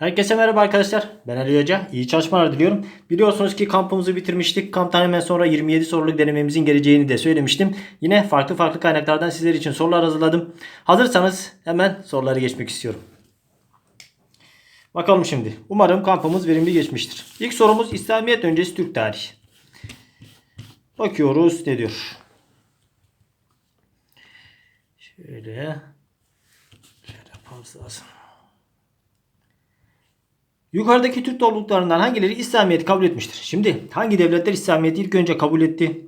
Herkese merhaba arkadaşlar. Ben Ali Hoca. İyi çalışmalar diliyorum. Biliyorsunuz ki kampımızı bitirmiştik. Kamptan hemen sonra 27 soruluk denememizin geleceğini de söylemiştim. Yine farklı farklı kaynaklardan sizler için sorular hazırladım. Hazırsanız hemen soruları geçmek istiyorum. Bakalım şimdi. Umarım kampımız verimli geçmiştir. İlk sorumuz İslamiyet öncesi Türk tarihi. Bakıyoruz ne diyor. Şöyle. Şöyle yapmamız lazım. Yukarıdaki Türk topluluklarından hangileri İslamiyet'i kabul etmiştir? Şimdi hangi devletler İslamiyet'i ilk önce kabul etti?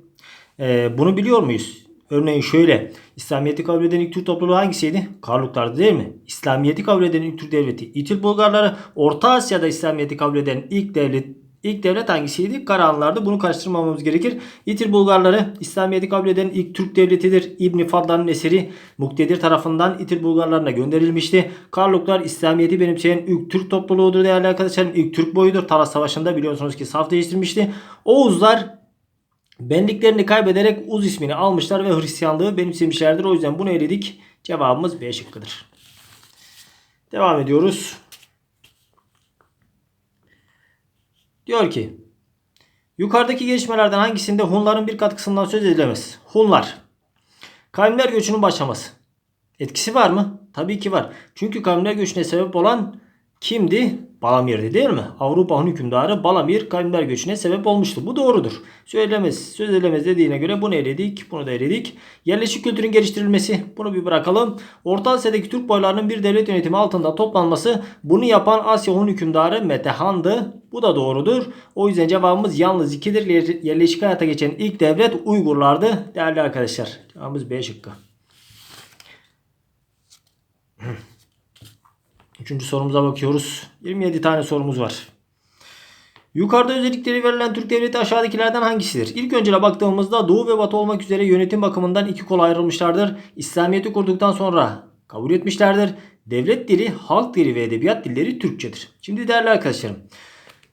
Ee, bunu biliyor muyuz? Örneğin şöyle. İslamiyet'i kabul eden ilk Türk topluluğu hangisiydi? Karluklardı değil mi? İslamiyet'i kabul eden ilk Türk devleti. İtil Bulgarları Orta Asya'da İslamiyet'i kabul eden ilk devlet İlk devlet hangisiydi? Karahanlardı. Bunu karıştırmamamız gerekir. İtir Bulgarları İslamiyet'i kabul eden ilk Türk devletidir. İbn Fadlan'ın eseri Muktedir tarafından İtir Bulgarlarına gönderilmişti. Karluklar İslamiyet'i benimseyen ilk Türk topluluğudur değerli arkadaşlarım. İlk Türk boyudur. Talas Savaşı'nda biliyorsunuz ki saf değiştirmişti. Oğuzlar benliklerini kaybederek Uz ismini almışlar ve Hristiyanlığı benimsemişlerdir. O yüzden bunu eledik. Cevabımız B şıkkıdır. Devam ediyoruz. Diyor ki yukarıdaki gelişmelerden hangisinde Hunların bir katkısından söz edilemez? Hunlar. Kavimler göçünün başlaması. Etkisi var mı? Tabii ki var. Çünkü kavimler göçüne sebep olan kimdi? Balamir'di değil mi? Avrupa Hun hükümdarı Balamir kavimler göçüne sebep olmuştu. Bu doğrudur. Söylemez, söz edilemez dediğine göre bunu eledik. Bunu da eledik. Yerleşik kültürün geliştirilmesi. Bunu bir bırakalım. Orta Asya'daki Türk boylarının bir devlet yönetimi altında toplanması. Bunu yapan Asya Hun hükümdarı Metehan'dı. Bu da doğrudur. O yüzden cevabımız yalnız 2'dir. Yerleşik hayata geçen ilk devlet Uygurlardı. Değerli arkadaşlar. Cevabımız B şıkkı. Üçüncü sorumuza bakıyoruz. 27 tane sorumuz var. Yukarıda özellikleri verilen Türk devleti aşağıdakilerden hangisidir? İlk öncele baktığımızda Doğu ve Batı olmak üzere yönetim bakımından iki kola ayrılmışlardır. İslamiyet'i kurduktan sonra kabul etmişlerdir. Devlet dili, halk dili ve edebiyat dilleri Türkçedir. Şimdi değerli arkadaşlarım.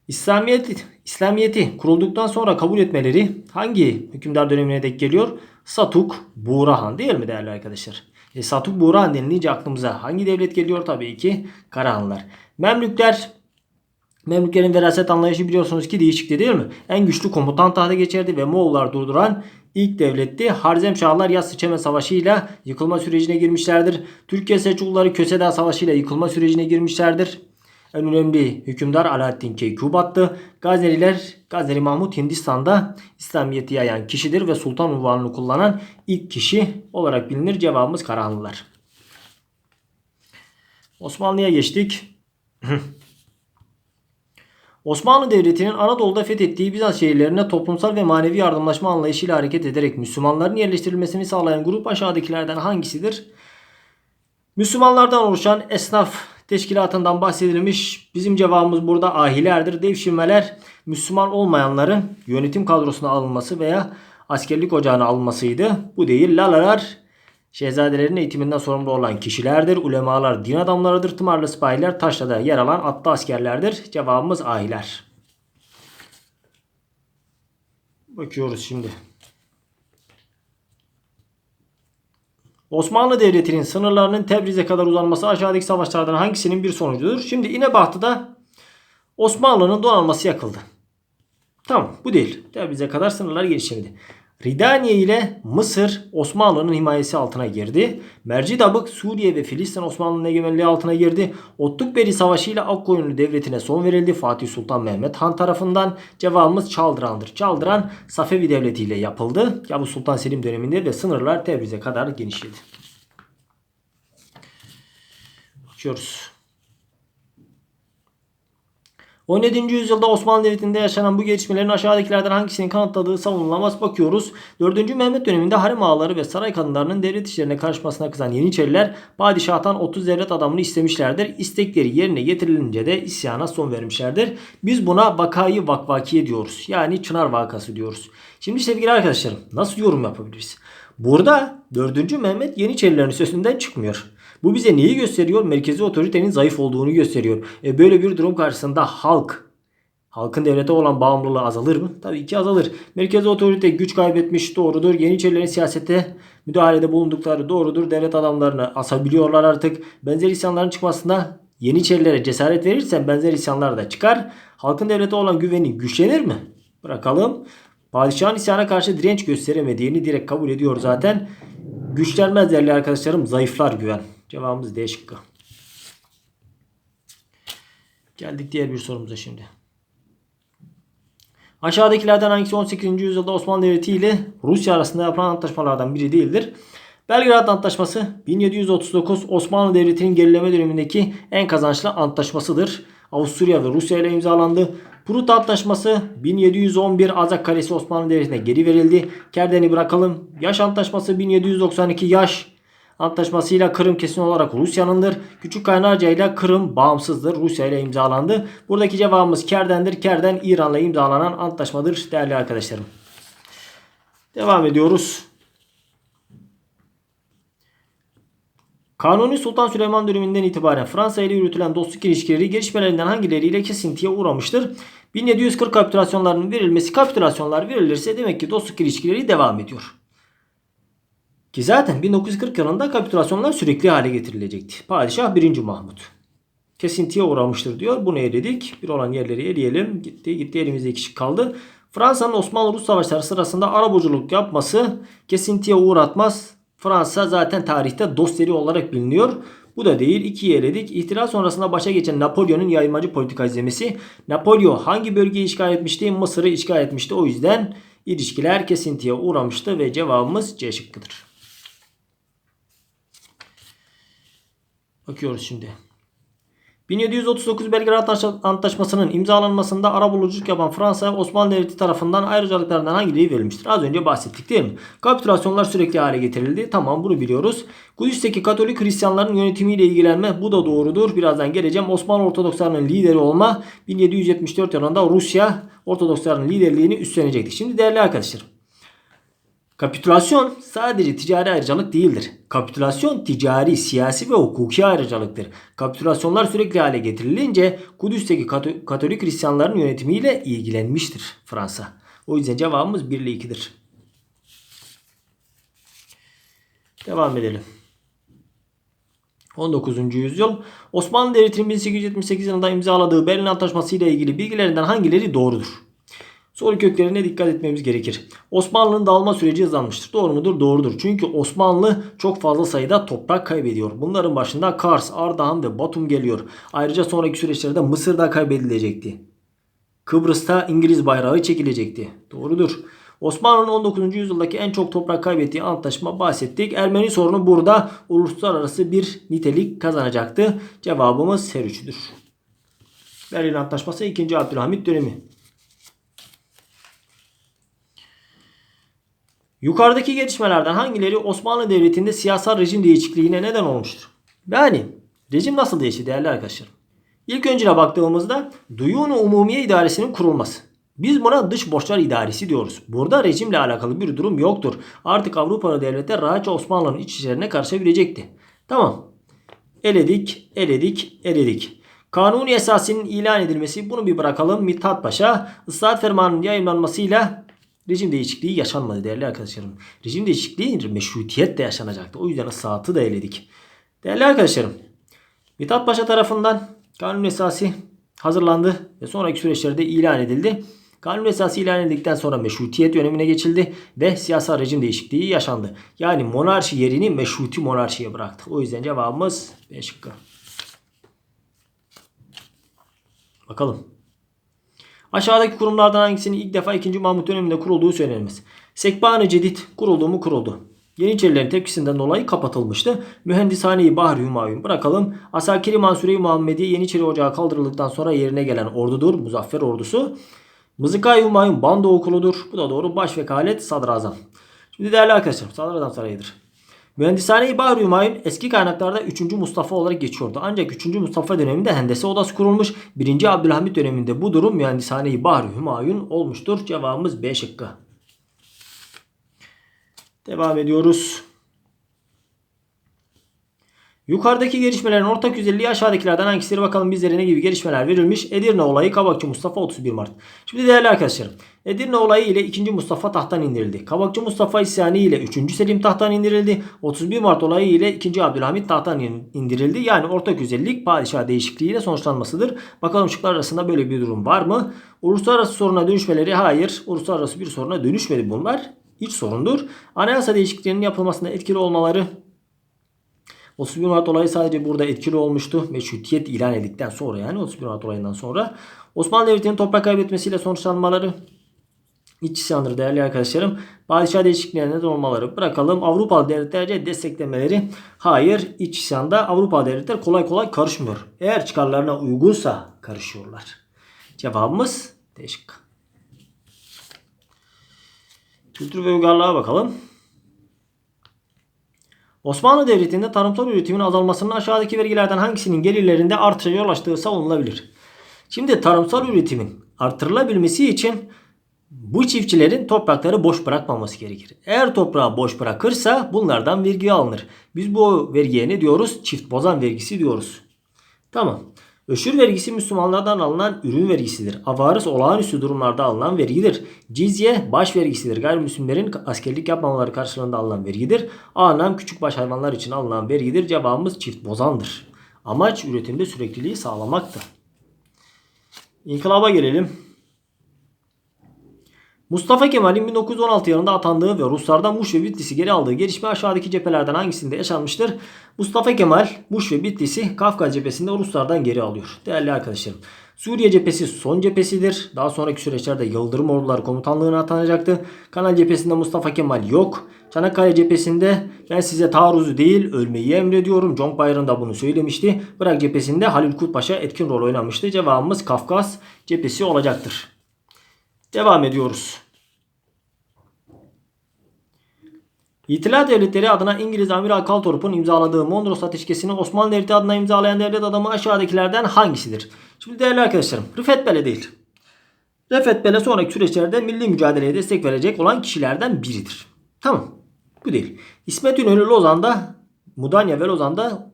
İslamiyet, İslamiyet'i kurulduktan sonra kabul etmeleri hangi hükümdar dönemine denk geliyor? Satuk Buğrahan değil mi değerli arkadaşlar? E, Satuk Buğrahan denilince aklımıza hangi devlet geliyor? Tabii ki Karahanlılar. Memlükler Memlüklerin veraset anlayışı biliyorsunuz ki değişikti değil mi? En güçlü komutan tahta geçerdi ve Moğollar durduran ilk devletti. Harzemşahlar Yassı Çemen Savaşı ile yıkılma sürecine girmişlerdir. Türkiye Selçukluları Köseda Savaşı ile yıkılma sürecine girmişlerdir. En önemli hükümdar Alaaddin Keykubat'tı. Gazneliler, Gazneli Mahmut Hindistan'da İslamiyet'i yayan kişidir ve sultan unvanını kullanan ilk kişi olarak bilinir. Cevabımız Karahanlılar. Osmanlı'ya geçtik. Osmanlı Devleti'nin Anadolu'da fethettiği Bizans şehirlerine toplumsal ve manevi yardımlaşma anlayışıyla hareket ederek Müslümanların yerleştirilmesini sağlayan grup aşağıdakilerden hangisidir? Müslümanlardan oluşan esnaf teşkilatından bahsedilmiş. Bizim cevabımız burada ahilerdir. Devşirmeler Müslüman olmayanların yönetim kadrosuna alınması veya askerlik ocağına alınmasıydı. Bu değil. Lalalar şehzadelerin eğitiminden sorumlu olan kişilerdir. Ulemalar din adamlarıdır. Tımarlı sipahiler taşrada yer alan atlı askerlerdir. Cevabımız ahiler. Bakıyoruz şimdi. Osmanlı Devleti'nin sınırlarının Tebriz'e kadar uzanması aşağıdaki savaşlardan hangisinin bir sonucudur? Şimdi İnebahtı'da Osmanlı'nın donanması yakıldı. Tamam bu değil. Tebriz'e kadar sınırlar geliştirildi. Ridaniye ile Mısır Osmanlı'nın himayesi altına girdi. Mercidabık Suriye ve Filistin Osmanlı'nın egemenliği altına girdi. Otlukberi Savaşı ile Akkoyunlu Devleti'ne son verildi. Fatih Sultan Mehmet Han tarafından cevabımız Çaldıran'dır. Çaldıran Safevi Devleti ile yapıldı. Yavuz Sultan Selim döneminde ve sınırlar Tebriz'e kadar genişledi. Bakıyoruz. 17. yüzyılda Osmanlı Devleti'nde yaşanan bu gelişmelerin aşağıdakilerden hangisinin kanıtladığı savunulamaz bakıyoruz. 4. Mehmet döneminde harem ağaları ve saray kadınlarının devlet işlerine karışmasına kızan Yeniçeriler padişahtan 30 devlet adamını istemişlerdir. İstekleri yerine getirilince de isyana son vermişlerdir. Biz buna vakayı vakvaki diyoruz. Yani Çınar vakası diyoruz. Şimdi sevgili arkadaşlarım nasıl yorum yapabiliriz? Burada 4. Mehmet Yeniçerilerin sözünden çıkmıyor. Bu bize neyi gösteriyor? Merkezi otoritenin zayıf olduğunu gösteriyor. E böyle bir durum karşısında halk Halkın devlete olan bağımlılığı azalır mı? Tabii ki azalır. Merkezi otorite güç kaybetmiş doğrudur. Yeniçerilerin siyasete müdahalede bulundukları doğrudur. Devlet adamlarını asabiliyorlar artık. Benzer isyanların çıkmasına Yeniçerilere cesaret verirsen benzer isyanlar da çıkar. Halkın devlete olan güveni güçlenir mi? Bırakalım. Padişahın isyana karşı direnç gösteremediğini direkt kabul ediyor zaten. Güçlenmez değerli arkadaşlarım. Zayıflar güven. Cevabımız D şıkkı. Geldik diğer bir sorumuza şimdi. Aşağıdakilerden hangisi 18. yüzyılda Osmanlı Devleti ile Rusya arasında yapılan antlaşmalardan biri değildir? Belgrad Antlaşması 1739 Osmanlı Devleti'nin gerileme dönemindeki en kazançlı antlaşmasıdır. Avusturya ve Rusya ile imzalandı. Prut Antlaşması 1711 Azak Kalesi Osmanlı Devleti'ne geri verildi. Kerden'i bırakalım. Yaş Antlaşması 1792 Yaş Antlaşmasıyla Kırım kesin olarak Rusya'nındır. Küçük Kaynarca ile Kırım bağımsızdır. Rusya ile imzalandı. Buradaki cevabımız Kerden'dir. Kerden İran'la imzalanan antlaşmadır değerli arkadaşlarım. Devam ediyoruz. Kanuni Sultan Süleyman döneminden itibaren Fransa ile yürütülen dostluk ilişkileri gelişmelerinden hangileriyle kesintiye uğramıştır? 1740 kapitülasyonlarının verilmesi kapitülasyonlar verilirse demek ki dostluk ilişkileri devam ediyor. Ki zaten 1940 yılında kapitülasyonlar sürekli hale getirilecekti. Padişah 1. Mahmut. Kesintiye uğramıştır diyor. Bunu eledik. Bir olan yerleri eleyelim. Gitti gitti elimizde iki kişi kaldı. Fransa'nın Osmanlı-Rus savaşları sırasında arabuluculuk yapması kesintiye uğratmaz. Fransa zaten tarihte dost eri olarak biliniyor. Bu da değil. İkiye eledik. İhtilal sonrasında başa geçen Napolyon'un yaymacı politika izlemesi. Napolyon hangi bölgeyi işgal etmişti? Mısır'ı işgal etmişti. O yüzden ilişkiler kesintiye uğramıştı ve cevabımız C şıkkıdır. Bakıyoruz şimdi. 1739 Belgrad Antlaşması'nın imzalanmasında arabuluculuk yapan Fransa Osmanlı Devleti tarafından ayrıcalıklarından hangileri verilmiştir? Az önce bahsettik değil mi? Kapitülasyonlar sürekli hale getirildi. Tamam bunu biliyoruz. Kudüs'teki Katolik Hristiyanların yönetimiyle ilgilenme bu da doğrudur. Birazdan geleceğim. Osmanlı Ortodokslarının lideri olma 1774 yılında Rusya Ortodoksların liderliğini üstlenecekti. Şimdi değerli arkadaşlarım. Kapitülasyon sadece ticari ayrıcalık değildir. Kapitülasyon ticari, siyasi ve hukuki ayrıcalıktır. Kapitülasyonlar sürekli hale getirilince Kudüs'teki Katolik Hristiyanların yönetimiyle ilgilenmiştir Fransa. O yüzden cevabımız 1 ile 2'dir. Devam edelim. 19. yüzyıl Osmanlı Devleti'nin 1878 yılında imzaladığı Berlin Antlaşması ile ilgili bilgilerinden hangileri doğrudur? Soru köklerine dikkat etmemiz gerekir. Osmanlı'nın dağılma süreci hızlanmıştır. Doğru mudur? Doğrudur. Çünkü Osmanlı çok fazla sayıda toprak kaybediyor. Bunların başında Kars, Ardahan ve Batum geliyor. Ayrıca sonraki süreçlerde Mısır'da kaybedilecekti. Kıbrıs'ta İngiliz bayrağı çekilecekti. Doğrudur. Osmanlı'nın 19. yüzyıldaki en çok toprak kaybettiği antlaşma bahsettik. Ermeni sorunu burada uluslararası bir nitelik kazanacaktı. Cevabımız her üçüdür. Berlin Antlaşması 2. Abdülhamit dönemi. Yukarıdaki gelişmelerden hangileri Osmanlı Devleti'nde siyasal rejim değişikliğine neden olmuştur? Yani rejim nasıl değişti değerli arkadaşlar? İlk öncüne baktığımızda Duyunu Umumiye İdaresi'nin kurulması. Biz buna dış borçlar idaresi diyoruz. Burada rejimle alakalı bir durum yoktur. Artık Avrupalı devletler rahatça Osmanlı'nın iç işlerine karışabilecekti. Tamam. Eledik, eledik, eledik. Kanuni esasının ilan edilmesi bunu bir bırakalım. Mithat Paşa ıslahat fermanının yayınlanmasıyla Rejim değişikliği yaşanmadı değerli arkadaşlarım. Rejim değişikliği meşrutiyet de yaşanacaktı. O yüzden saati da eledik. Değerli arkadaşlarım. Mithat Paşa tarafından kanun esası hazırlandı ve sonraki süreçlerde ilan edildi. Kanun esası ilan edildikten sonra meşrutiyet dönemine geçildi ve siyasal rejim değişikliği yaşandı. Yani monarşi yerini meşruti monarşiye bıraktı. O yüzden cevabımız B şıkkı. Bakalım. Aşağıdaki kurumlardan hangisinin ilk defa 2. Mahmut döneminde kurulduğu söylenmez. Sekban-ı Cedid kuruldu mu kuruldu. Yeniçerilerin tepkisinden dolayı kapatılmıştı. Mühendishane-i Bahri Hümayun bırakalım. Asakiri Mansure-i Muhammediye Yeniçeri Ocağı kaldırıldıktan sonra yerine gelen ordudur. Muzaffer ordusu. Mızıkay Hümayun Bando okuludur. Bu da doğru. Baş vekalet sadrazam. Şimdi değerli arkadaşlar sadrazam sarayıdır. Mühendishane-i Bahri Hümayun eski kaynaklarda 3. Mustafa olarak geçiyordu. Ancak 3. Mustafa döneminde Hendese Odası kurulmuş. 1. Abdülhamit döneminde bu durum Mühendishane-i Bahri Hümayun olmuştur. Cevabımız B şıkkı. Devam ediyoruz. Yukarıdaki gelişmelerin ortak özelliği aşağıdakilerden hangisidir bakalım bizlere ne gibi gelişmeler verilmiş. Edirne olayı Kabakçı Mustafa 31 Mart. Şimdi değerli arkadaşlarım Edirne olayı ile 2. Mustafa tahttan indirildi. Kabakçı Mustafa isyanı ile 3. Selim tahttan indirildi. 31 Mart olayı ile 2. Abdülhamit tahttan indirildi. Yani ortak özellik padişah değişikliğiyle sonuçlanmasıdır. Bakalım şıklar arasında böyle bir durum var mı? Uluslararası soruna dönüşmeleri hayır. Uluslararası bir soruna dönüşmedi bunlar. İç sorundur. Anayasa değişikliklerinin yapılmasında etkili olmaları 31 Mart olayı sadece burada etkili olmuştu. Meşrutiyet ilan edildikten sonra yani 31 Mart olayından sonra. Osmanlı Devleti'nin toprak kaybetmesiyle sonuçlanmaları iç isyandır değerli arkadaşlarım. Padişah değişikliğine neden olmaları bırakalım. Avrupalı devletlerce desteklemeleri hayır iç isyanda Avrupalı devletler kolay kolay karışmıyor. Eğer çıkarlarına uygunsa karışıyorlar. Cevabımız değişik. Kültür ve uygarlığa bakalım. Osmanlı Devleti'nde tarımsal üretimin azalmasının aşağıdaki vergilerden hangisinin gelirlerinde artışa yol açtığı savunulabilir. Şimdi tarımsal üretimin artırılabilmesi için bu çiftçilerin toprakları boş bırakmaması gerekir. Eğer toprağı boş bırakırsa bunlardan vergi alınır. Biz bu vergiye ne diyoruz? Çift bozan vergisi diyoruz. Tamam. Öşür vergisi Müslümanlardan alınan ürün vergisidir. Avarız olağanüstü durumlarda alınan vergidir. Cizye baş vergisidir. Gayrimüslimlerin askerlik yapmamaları karşılığında alınan vergidir. Anam küçük baş hayvanlar için alınan vergidir. Cevabımız çift bozandır. Amaç üretimde sürekliliği sağlamaktır. İnkılaba gelelim. Mustafa Kemal'in 1916 yılında atandığı ve Ruslardan Muş ve Bitlis'i geri aldığı gelişme aşağıdaki cephelerden hangisinde yaşanmıştır? Mustafa Kemal Muş ve Bitlis'i Kafkas cephesinde Ruslardan geri alıyor. Değerli arkadaşlarım. Suriye cephesi son cephesidir. Daha sonraki süreçlerde Yıldırım Orduları Komutanlığı'na atanacaktı. Kanal cephesinde Mustafa Kemal yok. Çanakkale cephesinde ben size taarruzu değil ölmeyi emrediyorum. Conk Bayram da bunu söylemişti. Irak cephesinde Halil Kutpaşa etkin rol oynamıştı. Cevabımız Kafkas cephesi olacaktır. Devam ediyoruz. İtilaf devletleri adına İngiliz Amiral Kaltorp'un imzaladığı Mondros Ateşkesi'ni Osmanlı Devleti adına imzalayan devlet adamı aşağıdakilerden hangisidir? Şimdi değerli arkadaşlarım Rıfet Bele değil. Rıfet Bele sonraki süreçlerde milli mücadeleye destek verecek olan kişilerden biridir. Tamam. Bu değil. İsmet İnönü Lozan'da Mudanya ve Lozan'da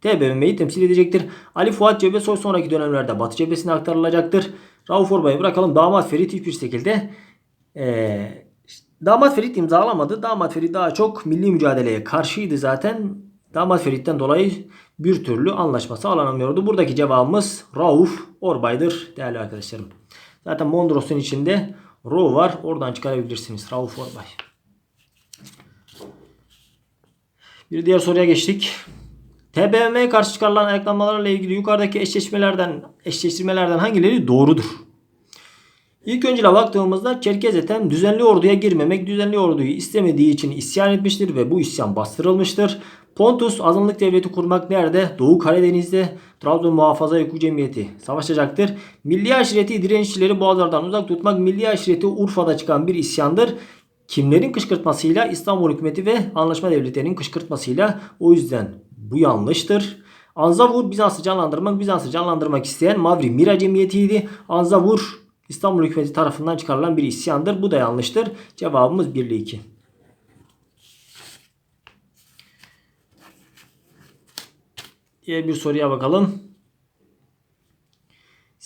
TBMM'yi temsil edecektir. Ali Fuat Cebesoy sonraki dönemlerde Batı cephesine aktarılacaktır. Rauf Orbay'ı bırakalım. Damat Ferit hiçbir şekilde ee, Damat Ferit imzalamadı. Damat Ferit daha çok milli mücadeleye karşıydı zaten. Damat Ferit'ten dolayı bir türlü anlaşma sağlanamıyordu. Buradaki cevabımız Rauf Orbay'dır değerli arkadaşlarım. Zaten Mondros'un içinde Ro var. Oradan çıkarabilirsiniz. Rauf Orbay. Bir diğer soruya geçtik. TBMM'ye karşı çıkarılan ayaklanmalarla ilgili yukarıdaki eşleşmelerden eşleştirmelerden hangileri doğrudur? İlk öncele baktığımızda Çerkez Ethem düzenli orduya girmemek, düzenli orduyu istemediği için isyan etmiştir ve bu isyan bastırılmıştır. Pontus azınlık devleti kurmak nerede? Doğu Karadeniz'de Trabzon Muhafaza Hukuk Cemiyeti savaşacaktır. Milli aşireti direnişçileri boğazlardan uzak tutmak milli aşireti Urfa'da çıkan bir isyandır. Kimlerin kışkırtmasıyla? İstanbul hükümeti ve anlaşma devletlerinin kışkırtmasıyla. O yüzden bu yanlıştır. Anzavur Bizans'ı canlandırmak, Bizans'ı canlandırmak isteyen Mavri Mira Cemiyeti'ydi. Anzavur İstanbul hükümeti tarafından çıkarılan bir isyandır. Bu da yanlıştır. Cevabımız 1 ile 2. Diğer bir soruya bakalım.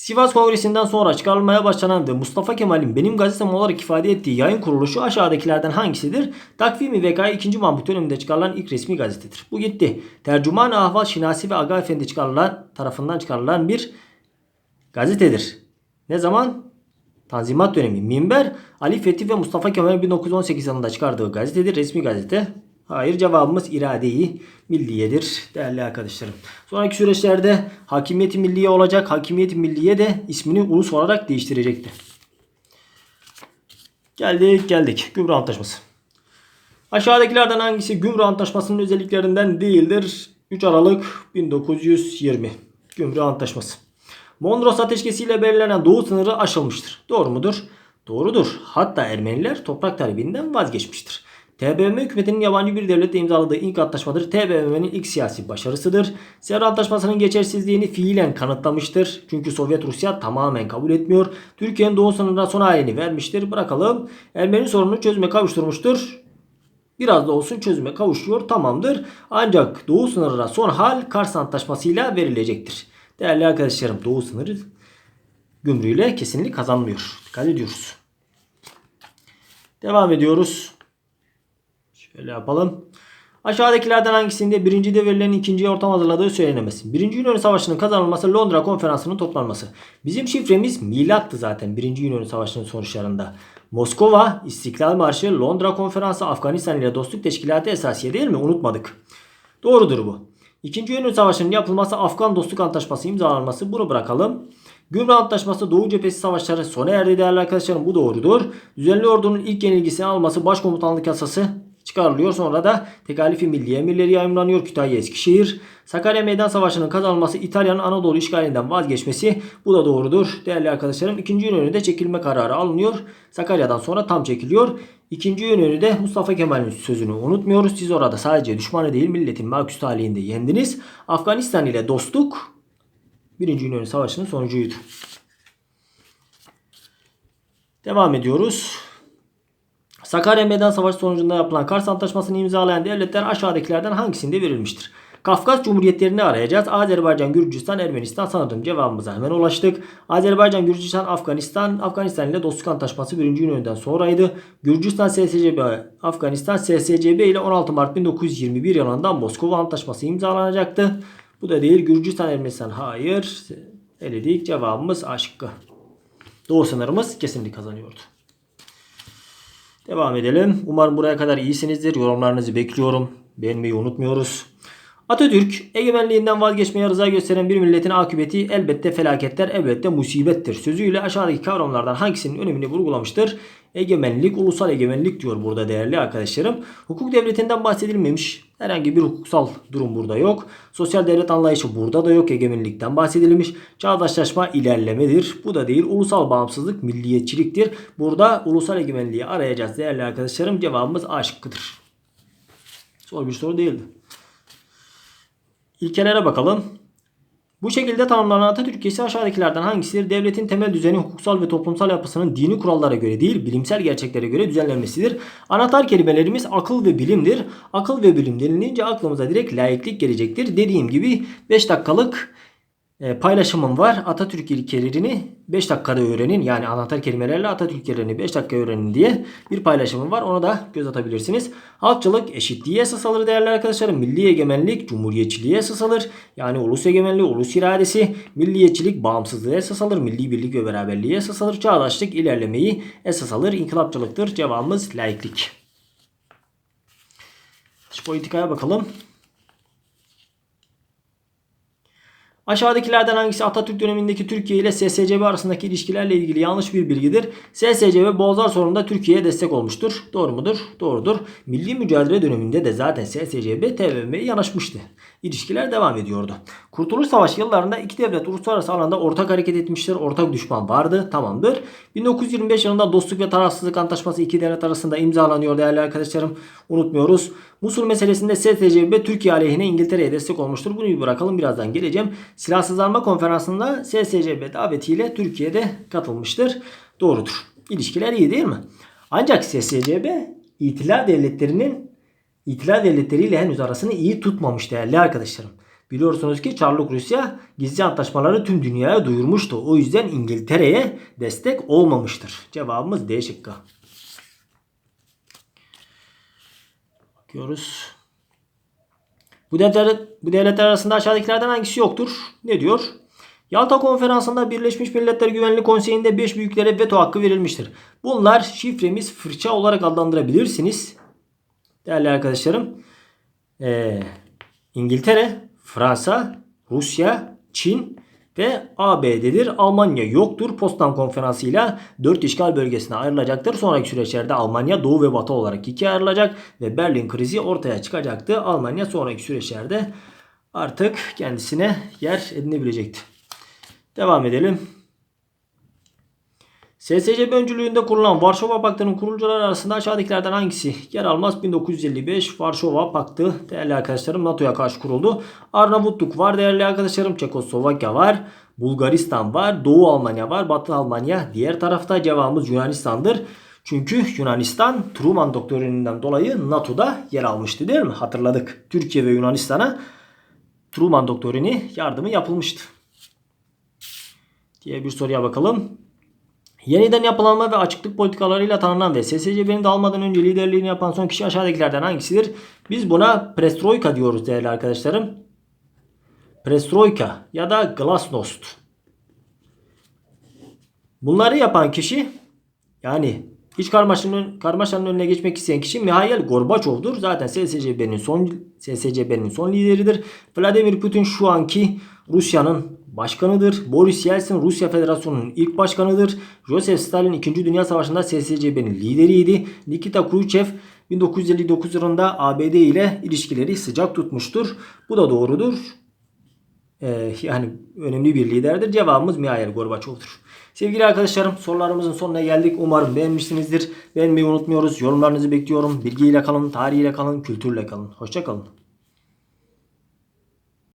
Sivas Kongresi'nden sonra çıkarılmaya başlanan ve Mustafa Kemal'in benim gazetem olarak ifade ettiği yayın kuruluşu aşağıdakilerden hangisidir? Takvimi VK 2. Mahmut döneminde çıkarılan ilk resmi gazetedir. Bu gitti. Tercüman-ı Ahval Şinasi ve Aga Efendi çıkarılan, tarafından çıkarılan bir gazetedir. Ne zaman? Tanzimat dönemi. Minber Ali Fethi ve Mustafa Kemal'in 1918 yılında çıkardığı gazetedir. Resmi gazete. Hayır cevabımız iradeyi milliyedir değerli arkadaşlarım. Sonraki süreçlerde hakimiyeti milliye olacak. Hakimiyeti milliye de ismini ulus olarak değiştirecekti. Geldik geldik. Gümrük Antlaşması. Aşağıdakilerden hangisi Gümrük Antlaşması'nın özelliklerinden değildir? 3 Aralık 1920. Gümrük Antlaşması. Mondros ateşkesiyle belirlenen doğu sınırı aşılmıştır. Doğru mudur? Doğrudur. Hatta Ermeniler toprak talebinden vazgeçmiştir. TBMM hükümetinin yabancı bir devletle imzaladığı ilk antlaşmadır. TBMM'nin ilk siyasi başarısıdır. Sevr Antlaşması'nın geçersizliğini fiilen kanıtlamıştır. Çünkü Sovyet Rusya tamamen kabul etmiyor. Türkiye'nin doğu sınırına son halini vermiştir. Bırakalım. Ermeni sorununu çözüme kavuşturmuştur. biraz da olsun çözüme kavuşuyor tamamdır. Ancak doğu sınırına son hal Kars Antlaşması'yla verilecektir. Değerli arkadaşlarım doğu sınırı gümrüğüyle kesinlikle kazanmıyor. Dikkat ediyoruz. Devam ediyoruz. Şöyle yapalım. Aşağıdakilerden hangisinde birinci de verilen ikinciye ortam hazırladığı söylenemez. Birinci Yunan Savaşı'nın kazanılması Londra Konferansı'nın toplanması. Bizim şifremiz milattı zaten birinci Yunan Savaşı'nın sonuçlarında. Moskova, İstiklal Marşı, Londra Konferansı, Afganistan ile Dostluk Teşkilatı esasiye değil mi? Unutmadık. Doğrudur bu. İkinci Yunan Savaşı'nın yapılması Afgan Dostluk Antlaşması imzalanması bunu bırakalım. Gümrük Antlaşması Doğu Cephesi Savaşları sona erdi değerli arkadaşlarım bu doğrudur. Düzenli ordunun ilk yenilgisini alması Başkomutanlık Yasası çıkarılıyor. Sonra da tekalifi milli emirleri yayımlanıyor. Kütahya Eskişehir. Sakarya Meydan Savaşı'nın kazanılması İtalya'nın Anadolu işgalinden vazgeçmesi bu da doğrudur. Değerli arkadaşlarım ikinci Yönönü'de çekilme kararı alınıyor. Sakarya'dan sonra tam çekiliyor. İkinci Yönönü'de Mustafa Kemal'in sözünü unutmuyoruz. Siz orada sadece düşmanı değil milletin maküs talihinde yendiniz. Afganistan ile dostluk Birinci Yunan Savaşı'nın sonucuydu. Devam ediyoruz. Sakarya Meydan Savaşı sonucunda yapılan Kars Antlaşması'nı imzalayan devletler aşağıdakilerden hangisinde verilmiştir? Kafkas Cumhuriyetlerini arayacağız. Azerbaycan, Gürcistan, Ermenistan sanırım cevabımıza hemen ulaştık. Azerbaycan, Gürcistan, Afganistan. Afganistan ile dostluk antlaşması 1. Yunan'dan sonraydı. Gürcistan, SSCB, Afganistan, SSCB ile 16 Mart 1921 yılından Moskova Antlaşması imzalanacaktı. Bu da değil. Gürcistan, Ermenistan hayır. Eledik. Cevabımız A şıkkı. Doğu sınırımız kesinlikle kazanıyordu. Devam edelim. Umarım buraya kadar iyisinizdir. Yorumlarınızı bekliyorum. Beğenmeyi unutmuyoruz. Atatürk egemenliğinden vazgeçmeye rıza gösteren bir milletin akıbeti elbette felaketler, elbette musibettir. Sözüyle aşağıdaki kavramlardan hangisinin önemini vurgulamıştır? Egemenlik, ulusal egemenlik diyor burada değerli arkadaşlarım. Hukuk devletinden bahsedilmemiş. Herhangi bir hukuksal durum burada yok. Sosyal devlet anlayışı burada da yok. Egemenlikten bahsedilmiş. Çağdaşlaşma ilerlemedir. Bu da değil. Ulusal bağımsızlık milliyetçiliktir. Burada ulusal egemenliği arayacağız değerli arkadaşlarım. Cevabımız A şıkkıdır. Zor bir soru değildi. İlkelere bakalım. Bu şekilde tanımlanan Atatürk ilkesi aşağıdakilerden hangisidir? Devletin temel düzeni hukuksal ve toplumsal yapısının dini kurallara göre değil, bilimsel gerçeklere göre düzenlenmesidir. Anahtar kelimelerimiz akıl ve bilimdir. Akıl ve bilim denilince aklımıza direkt layıklık gelecektir. Dediğim gibi 5 dakikalık paylaşımım var. Atatürk ilkelerini 5 dakikada öğrenin. Yani anahtar kelimelerle Atatürk ilkelerini 5 dakika öğrenin diye bir paylaşımım var. Ona da göz atabilirsiniz. Halkçılık eşitliğe esas alır değerli arkadaşlarım. Milli egemenlik cumhuriyetçiliğe esas alır. Yani ulus egemenliği, ulus iradesi, milliyetçilik bağımsızlığı esas alır. Milli birlik ve beraberliği esas alır. Çağdaşlık ilerlemeyi esas alır. İnkılapçılıktır. Cevabımız laiklik. Dış politikaya bakalım. Aşağıdakilerden hangisi Atatürk dönemindeki Türkiye ile SSCB arasındaki ilişkilerle ilgili yanlış bir bilgidir? SSCB Boğazlar sorununda Türkiye'ye destek olmuştur. Doğru mudur? Doğrudur. Milli mücadele döneminde de zaten SSCB TBMM'ye yanaşmıştı. İlişkiler devam ediyordu. Kurtuluş Savaşı yıllarında iki devlet uluslararası alanda ortak hareket etmiştir. Ortak düşman vardı. Tamamdır. 1925 yılında Dostluk ve Tarafsızlık Antlaşması iki devlet arasında imzalanıyor değerli arkadaşlarım. Unutmuyoruz. Musul meselesinde STCB Türkiye aleyhine İngiltere'ye destek olmuştur. Bunu bir bırakalım birazdan geleceğim. Silahsızlanma konferansında SSCB davetiyle Türkiye'de katılmıştır. Doğrudur. İlişkiler iyi değil mi? Ancak SSCB İtilal devletlerinin İtilal devletleriyle henüz arasını iyi tutmamış değerli arkadaşlarım. Biliyorsunuz ki Çarlık Rusya gizli antlaşmaları tüm dünyaya duyurmuştu. O yüzden İngiltere'ye destek olmamıştır. Cevabımız D şıkkı. Bakıyoruz. Bu devletler, bu devletler arasında aşağıdakilerden hangisi yoktur? Ne diyor? Yalta Konferansı'nda Birleşmiş Milletler Güvenlik Konseyi'nde 5 büyüklere veto hakkı verilmiştir. Bunlar şifremiz fırça olarak adlandırabilirsiniz. Değerli arkadaşlarım. Ee, İngiltere, Fransa, Rusya, Çin ve ABD'dir. Almanya yoktur. Potsdam konferansıyla 4 işgal bölgesine ayrılacaktır. Sonraki süreçlerde Almanya doğu ve batı olarak ikiye ayrılacak ve Berlin krizi ortaya çıkacaktı. Almanya sonraki süreçlerde artık kendisine yer edinebilecekti. Devam edelim. SSCB öncülüğünde kurulan Varşova Paktı'nın kurucuları arasında aşağıdakilerden hangisi yer almaz? 1955 Varşova Paktı değerli arkadaşlarım NATO'ya karşı kuruldu. Arnavutluk var değerli arkadaşlarım. Çekoslovakya var. Bulgaristan var. Doğu Almanya var. Batı Almanya. Diğer tarafta cevabımız Yunanistan'dır. Çünkü Yunanistan Truman doktrininden dolayı NATO'da yer almıştı değil mi? Hatırladık. Türkiye ve Yunanistan'a Truman doktrini yardımı yapılmıştı. Diye bir soruya bakalım. Yeniden yapılanma ve açıklık politikalarıyla tanınan ve SSCB'nin dağılmadan önce liderliğini yapan son kişi aşağıdakilerden hangisidir? Biz buna Perestroika diyoruz değerli arkadaşlarım. Perestroika ya da Glasnost. Bunları yapan kişi yani iç karmaşanın, karmaşanın önüne geçmek isteyen kişi Mihail Gorbaçov'dur. Zaten SSCB'nin son SSCB'nin son lideridir. Vladimir Putin şu anki Rusya'nın başkanıdır. Boris Yeltsin Rusya Federasyonu'nun ilk başkanıdır. Joseph Stalin 2. Dünya Savaşı'nda SSCB'nin lideriydi. Nikita Khrushchev 1959 yılında ABD ile ilişkileri sıcak tutmuştur. Bu da doğrudur. Ee, yani önemli bir liderdir. Cevabımız Mihail Gorbaçov'dur. Sevgili arkadaşlarım sorularımızın sonuna geldik. Umarım beğenmişsinizdir. Beğenmeyi unutmuyoruz. Yorumlarınızı bekliyorum. Bilgiyle kalın, tarihiyle kalın, kültürle kalın. Hoşçakalın.